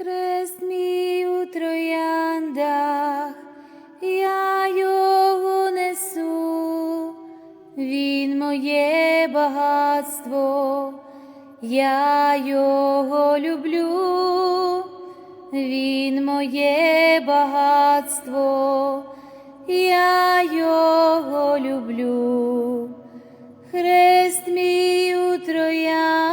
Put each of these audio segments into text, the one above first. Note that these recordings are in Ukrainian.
Хрест мій у трояндах, я його несу, він моє багатство, я його люблю, він моє багатство, я його люблю. Хрест мій у трояндах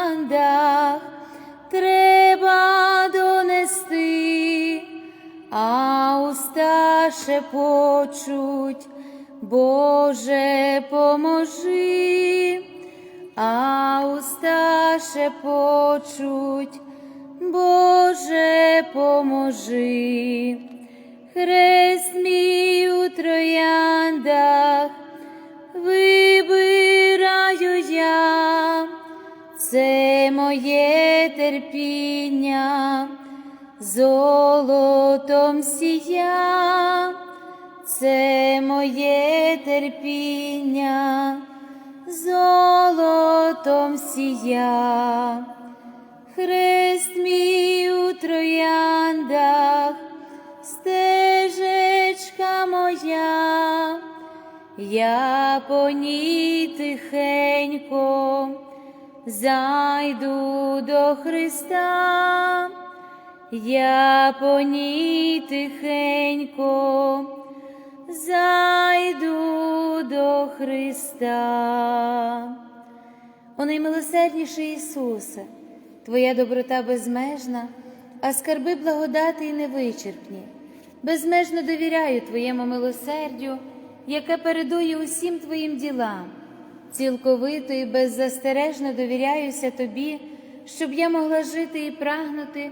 а уста шепочуть, Боже, поможи, а уста шепочуть, Боже, поможи. Хрест мій у трояндах вибираю я, це моє терпіння, золотом сія, це моє терпіння, золотом сія. Хрест мій у трояндах, стежечка моя, я по ній тихенько зайду до Христа, я по ній тихенько зайду до Христа. О наймилосердніший Ісусе, Твоя доброта безмежна, а скарби благодати й невичерпні. Безмежно довіряю Твоєму милосердю, яке передує усім Твоїм ділам. Цілковито і беззастережно довіряюся Тобі, щоб я могла жити і прагнути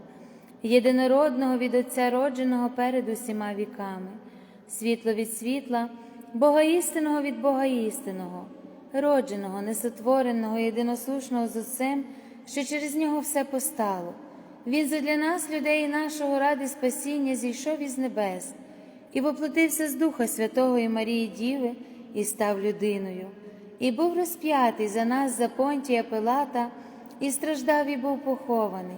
єдинородного від Отця родженого перед усіма віками, світло від світла, Бога істинного від Бога істинного, родженого, несотвореного, єдиносушного з Отцем, що через нього все постало. Він задля нас, людей нашого ради спасіння, зійшов із небес і воплотився з Духа Святого і Марії Діви і став людиною, і був розп'ятий за нас за понтія Пилата, і страждав, і був похований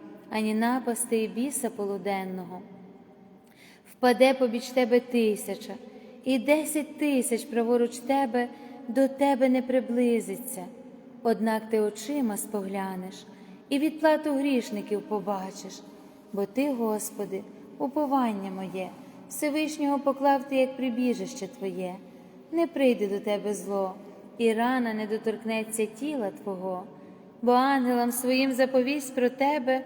ані напасти і біса полуденного. Впаде побіч тебе тисяча, і десять тисяч праворуч тебе до тебе не приблизиться, однак ти очима споглянеш і відплату грішників побачиш, бо Ти, Господи, уповання моє, Всевишнього поклав ти, як прибіжище Твоє, не прийде до тебе зло, і рана не доторкнеться тіла Твого, бо ангелам своїм заповість про тебе,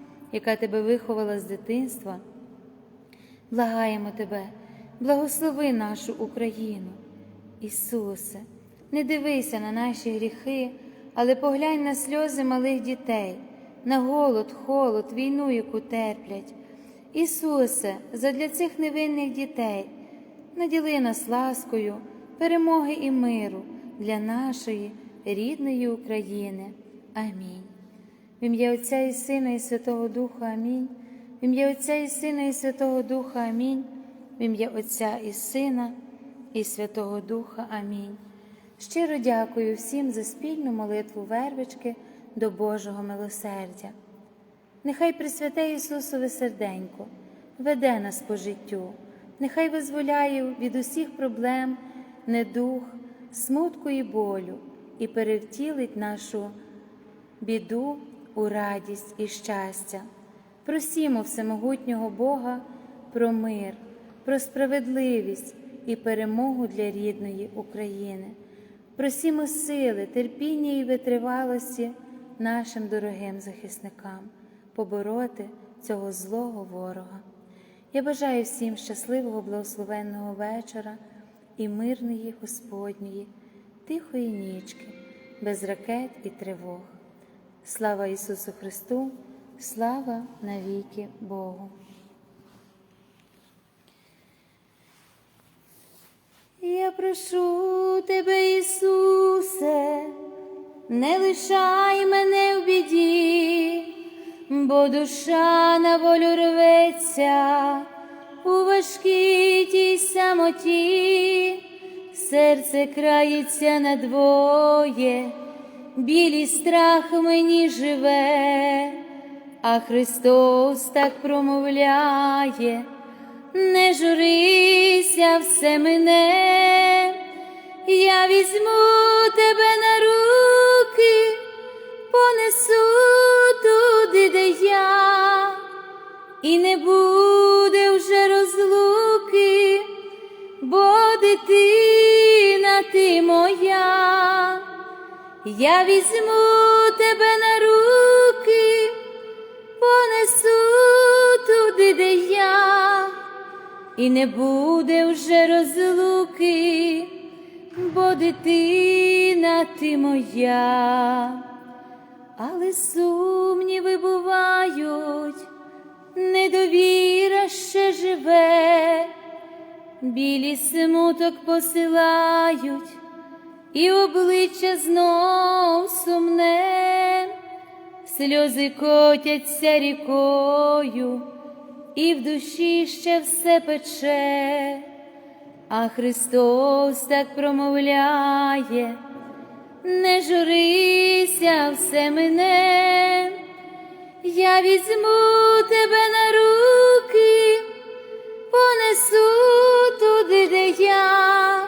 яка тебе виховала з дитинства. Благаємо Тебе, благослови нашу Україну. Ісусе, не дивися на наші гріхи, але поглянь на сльози малих дітей, на голод, холод, війну, яку терплять. Ісусе, задля цих невинних дітей, наділи нас ласкою, перемоги і миру для нашої рідної України. Амінь. В ім'я Отця і Сина, і Святого Духа Амінь. В ім'я Отця і Сина, і Святого Духа Амінь. В ім'я Отця і Сина, і Святого Духа Амінь. Щиро дякую всім за спільну молитву вервички до Божого милосердя. Нехай Пресвяте Ісусове серденько веде нас по життю, нехай визволяє від усіх проблем, недух, смутку і болю і перевтілить нашу біду у радість і щастя. Просімо всемогутнього Бога про мир, про справедливість і перемогу для рідної України. Просімо сили, терпіння і витривалості нашим дорогим захисникам побороти цього злого ворога. Я бажаю всім щасливого, благословенного вечора і мирної Господньої, тихої нічки, без ракет і тривог. Слава Ісусу Христу, слава навіки Богу. Я прошу тебе, Ісусе, не лишай мене в біді, бо душа на волю рветься у важкій тій самоті, серце крається надвоє, білий страх мені живе, а Христос так промовляє, не журися все мене, я візьму тебе на руки, понесу туди, де я, і не буде вже розлуки, бо дитина ти моя, я візьму тебе на руки, понесу туди, де я, і не буде вже розлуки, бо дитина ти моя, але сумніви бувають, недовіра ще живе, білі смуток посилають, і обличчя знов сумне, сльози котяться рікою, і в душі ще все пече, а Христос так промовляє, не журися все мене, я візьму тебе на руки, понесу туди, де я,